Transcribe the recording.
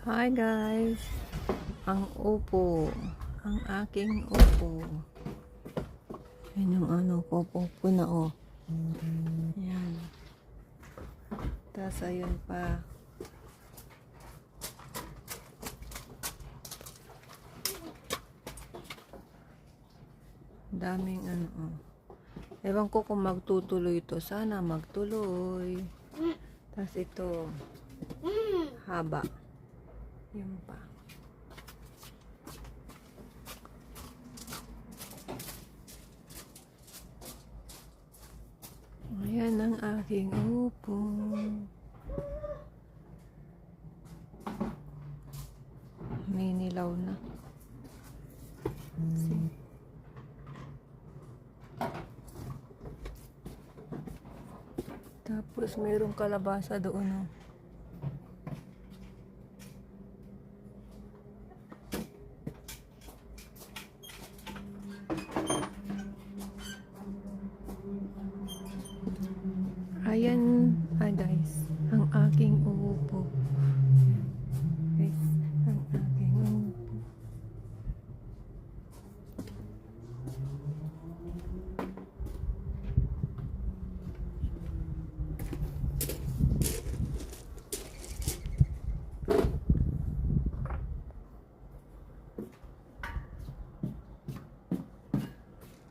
Hi guys! Ang upo. Ang aking upo. Yan yung ano ko. Upo na oh. Yan. Tapos ayun pa. Daming ano oh. Ewan ko kung magtutuloy to. Sana magtuloy. Tapos ito. Haba. Yun pa. Ayan ang aking upo. Ninilaw na. Si- Tapos mayroong kalabasa doon. Oh. Ayan, ah guys,